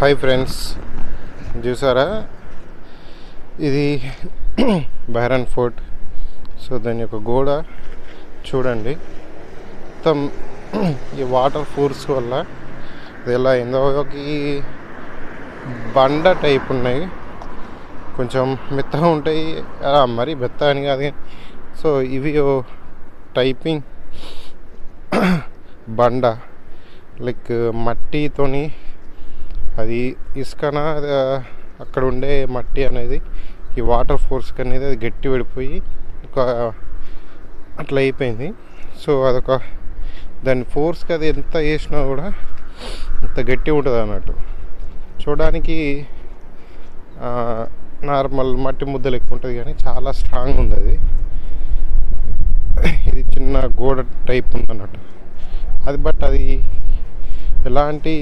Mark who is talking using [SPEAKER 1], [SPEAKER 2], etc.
[SPEAKER 1] Hi friends చూసారా? ఇది బహ్రాన్ fort. So దాని యొక్క గోడ చూడండి. మొత్తం ఈ వాటర్ ఫోర్స్ వల్ల ఇది ఎలా అయిందో. ఈ బండ టైప్ ఉన్నాయి. కొంచెం మెత్తగా ఉంటాయి. మరి మరీ మెత్త అని కాదు సో ఇవి టైపింగ్ బండ. లైక్ మట్టితోని అది ఇసుకన అక్కడ ఉండే మట్టి అనేది ఈ వాటర్ ఫోర్స్కి అనేది అది గట్టి పడిపోయి ఒక అట్లా అయిపోయింది. సో అదొక దాని ఫోర్స్కి అది ఎంత వేసినా కూడా అంత గట్టి ఉంటుంది అన్నట్టు. చూడడానికి నార్మల్ మట్టి ముద్దలు ఎక్కువ ఉంటుంది కానీ చాలా స్ట్రాంగ్ ఉంది అది ఇది చిన్న గోడ టైప్ ఉంది అన్నట్టు అది బట్ అది ఎలాంటి